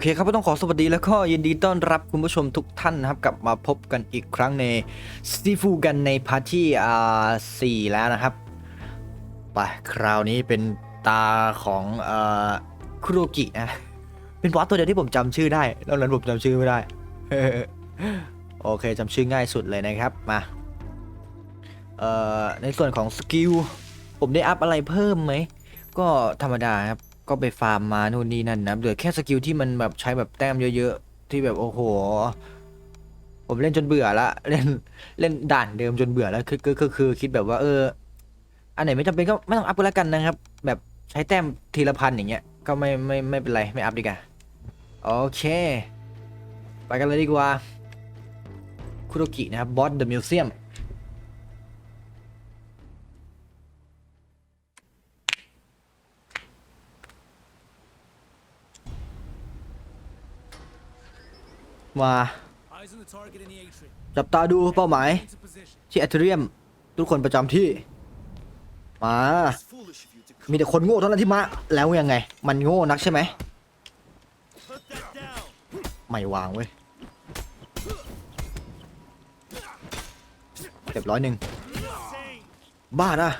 เคครับก็ต้องขอสวัสดีแล้วก็ยินดีต้อนรับคุณผู้ชมทุกท่านนะครับกลับมาพบกันอีกครั้งในสตีฟูกันในพาร์ทที่อ่าสี่แล้วนะครับไปคราวนี้เป็นตาของเอ่อคุโรกินะเป็นบอสตัวเดียวที่ผมจำชื่อได้นอกนั้นผมจำชื่อไม่ได้ โอเคจำชื่อง่ายสุดเลยนะครับมาเอ่อในส่วนของสกิลผมได้อัพอะไรเพิ่มไหมก็ธรรมดาครับ ก็ไปฟาร์มมานู่นนี่นั่นนะเหลือแค่สกิลที่มันแบบใช้แบบแต้มเยอะๆ ที่แบบโอ้โห ผมเล่นจนเบื่อละเล่นเล่นด่านเดิมจนเบื่อแล้วคือคือคือคิดแบบว่าเออ อันไหนไม่จำเป็นก็ไม่ต้องอัพก็แล้วกันนะครับ แบบใช้แต้มทีละพันอย่างเงี้ยก็ไม่ไม่ไม่เป็นไรไม่อัพดีกว่าโอเค ไปกันเลยดีกว่าคุโรกินะครับบอสเดอะมิวเซียม มาจับตาดูเป้าหมาย ที่แอทเรียม ทุกคนประจำที่ มา มีแต่คนโง่เท่านั้นที่มา แล้วยังไง มันโง่นักใช่ไหม ไม่วางเว้ยเรียบร้อยหนึ่ง บ้านะ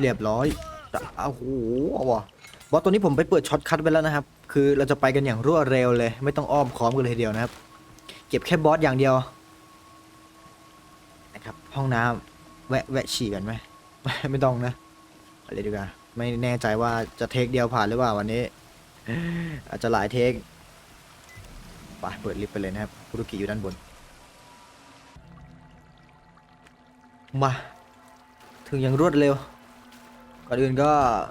เรียบร้อยจะอ้าวโหเอาวะบอสตัวนี้ผมไปเปิดช็อตคัทไว้แล้วนะครับ คือเราจะไปกันอย่างรวดเร็วเลย ไม่ต้องอ้อมค้อมกันเลยทีเดียวนะครับ เก็บแค่บอสอย่างเดียวนะครับห้องน้ำแวะแวะฉี่กันไหมไม่ต้องนะอะไรดีกว่าไม่แน่ใจว่าจะเทคเดียวผ่านหรือเปล่าวันนี้ อาจจะหลายเทคไปเปิดลิฟต์ไปเลยนะครับคุรุกิอยู่ด้านบน มา ถึงอย่างรวดเร็ว ก่อนอื่นก็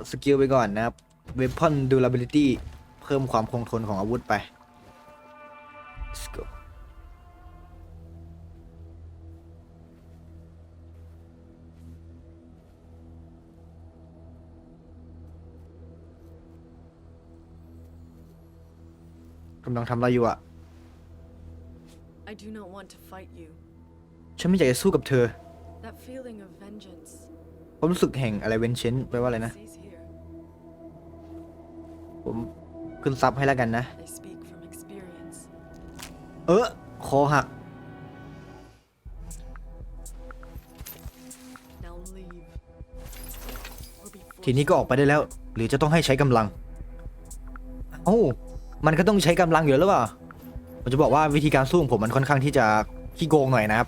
สกิลไปก่อนนะครับ Weapon Durability เพิ่มความคงทนของอาวุธไป Let's go กำลังทำอะไรอยู่อะ I do not want to fight you. ฉันไม่อยากจะสู้กับเธอ That feeling of vengeance ความรู้สึกแห่งอะไรเวนเชนแปลว่าอะไรนะ stays here. ผม ขึ้นซับให้แล้วกันนะ I speak from experience. เออคอหัก Now leave. Or be ทีนี้ forced ก็ออกไปได้แล้ว หรือจะต้องให้ใช้กำลังเอ้ามันก็ต้องใช้กำลังอยู่แล้วหรือเปล่าผมจะบอกว่าวิธีการสู้ของผมมันค่อนข้างที่จะขี้โกงหน่อยนะครับ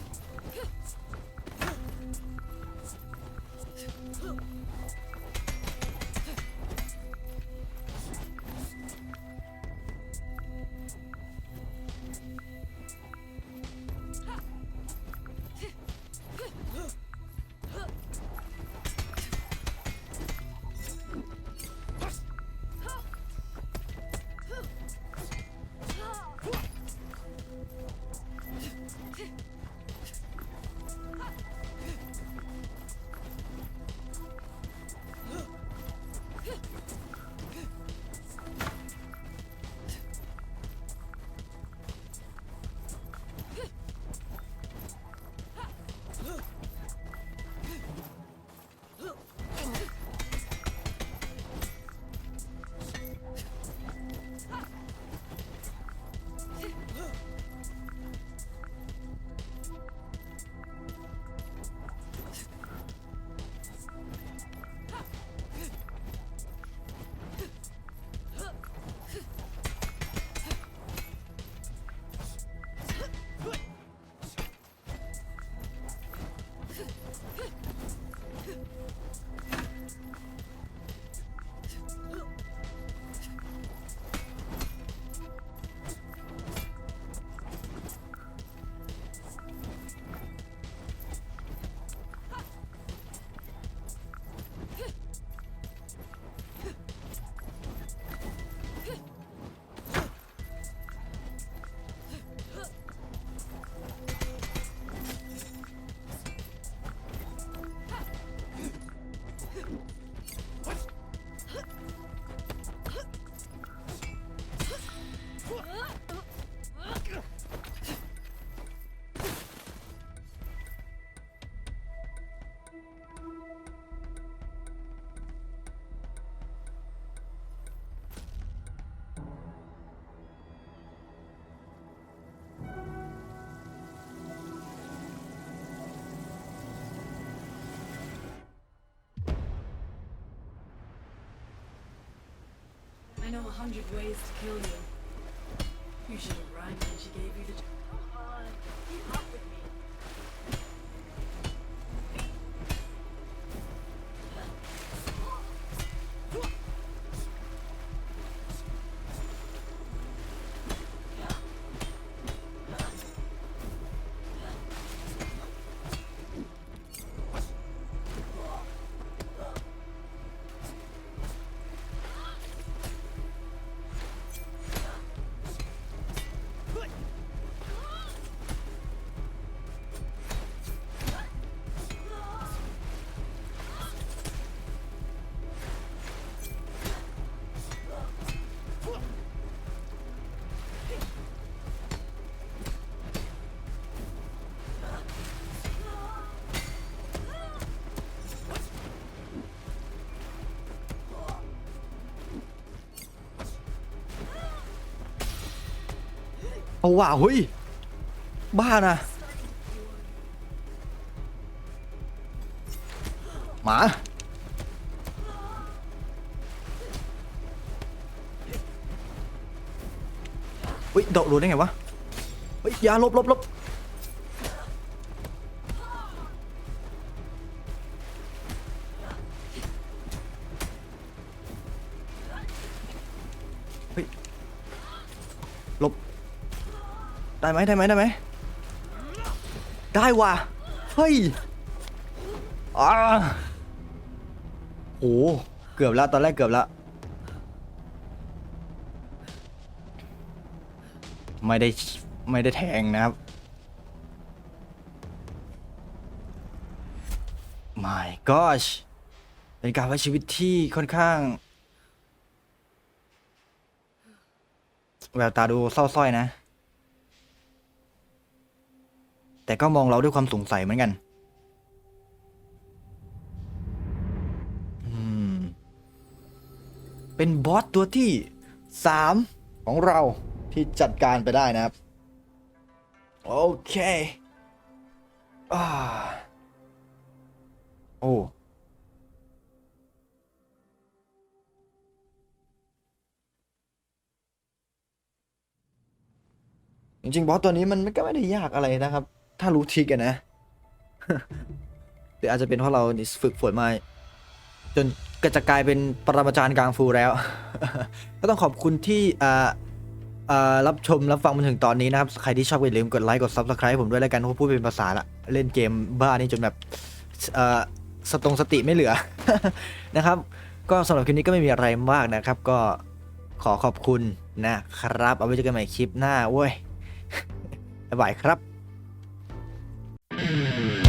a hundred ways to kill you. You should have run when she gave you the. Come on, keep up with me. เอาว่ะเฮ้ย บ้านะหมาเฮ้ยโดดรู้ได้ไงวะเฮ้ยอยาลบลบลบ ได้ไหมได้ไหมได้ไหมได้ว่ะเฮ้ยอ่าโอ้เกือบล้วตอนแรกเกือบล้วไม่ได้ไม่ได้แทงนะครับ my gosh เป็นการไว้ชีวิตที่ค่อนข้าง แววตาดูเศร้าสร้อยนะ แต่ก็มองเราด้วยความสงสัยเหมือนกัน เป็นบอสตัวที่สามของเราที่จัดการไปได้นะครับ โอเคอ่าโอ้จริงๆบอสตัวนี้มันก็ไม่ได้ยากอะไรนะครับ ถ้ารู้ทิกอะนะหรืออาจจะเป็นเพราะเรานี่ฝึกฝนมาจนก็จะกลายเป็นปรมาจารย์กลางฟูแล้ว ก็ต้องขอบคุณที่อ่ารับชมรับฟังมาถึงตอนนี้นะครับ ใครที่ชอบก็อย่าลืมกดไลค์กด Subscribe ผมด้วยแล้วกันเพราะพูดเป็นภาษาละเล่นเกมบ้านี่จนแบบสตรงสติไม่เหลือนะครับ ก็สำหรับคลิปนี้ก็ไม่มีอะไรมากนะครับ ก็ขอขอบคุณนะครับ เอาไว้เจอกันใหม่คลิปหน้าเว้ยบ๊ายบายครับ Mm-hmm.